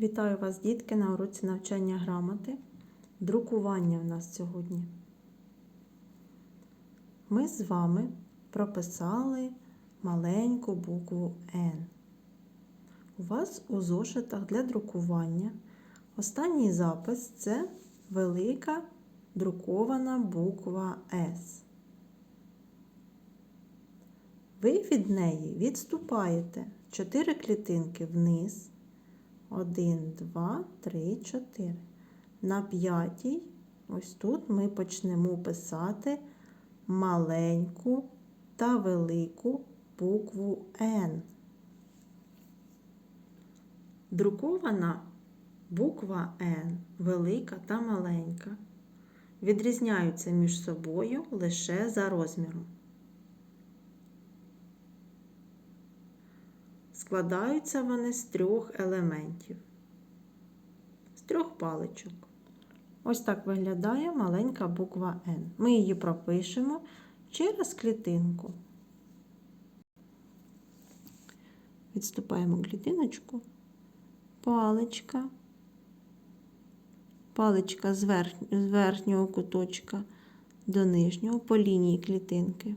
Вітаю вас, дітки, на уроці навчання грамоти. Друкування в нас сьогодні. Ми з вами прописали маленьку букву Н. У вас у зошитах для друкування останній запис це велика друкована буква С. Ви від неї відступаєте 4 клітинки вниз. 1, 2, 3, 4. На п'ятій, ось тут ми почнемо писати маленьку та велику букву Н. Друкована буква Н, велика та маленька, відрізняються між собою лише за розміром. Складаються вони з трьох елементів, з трьох паличок. Ось так виглядає маленька буква Н. Ми її пропишемо через клітинку. Відступаємо клітиночку, паличка, паличка з, верх... з верхнього куточка до нижнього по лінії клітинки.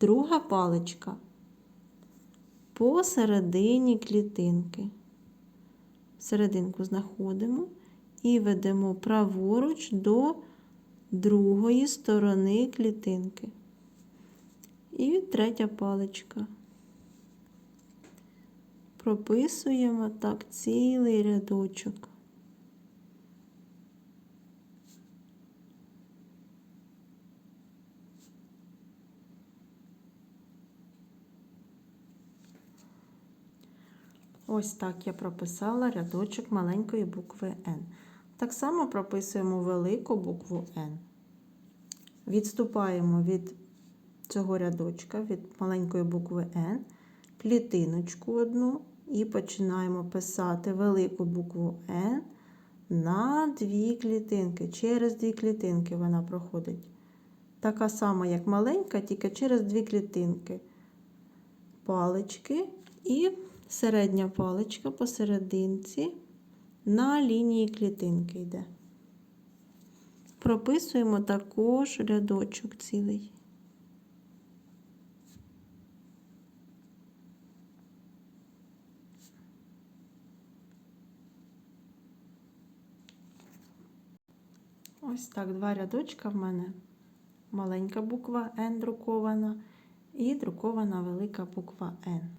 Друга паличка посередині клітинки. Серединку знаходимо і ведемо праворуч до другої сторони клітинки. І третя паличка. Прописуємо так цілий рядочок. Ось так я прописала рядочок маленької букви Н. Так само прописуємо велику букву Н. Відступаємо від цього рядочка, від маленької букви Н, клітиночку одну і починаємо писати велику букву Н на дві клітинки. Через дві клітинки вона проходить. Така сама, як маленька, тільки через дві клітинки. Палички і середня паличка посерединці на лінії клітинки йде. Прописуємо також рядочок цілий. Ось так, два рядочка в мене. Маленька буква Н друкована і друкована велика буква Н.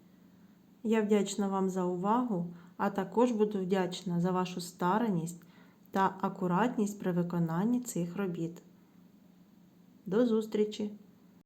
Я вдячна вам за увагу, а також буду вдячна за вашу старанність та акуратність при виконанні цих робіт. До зустрічі!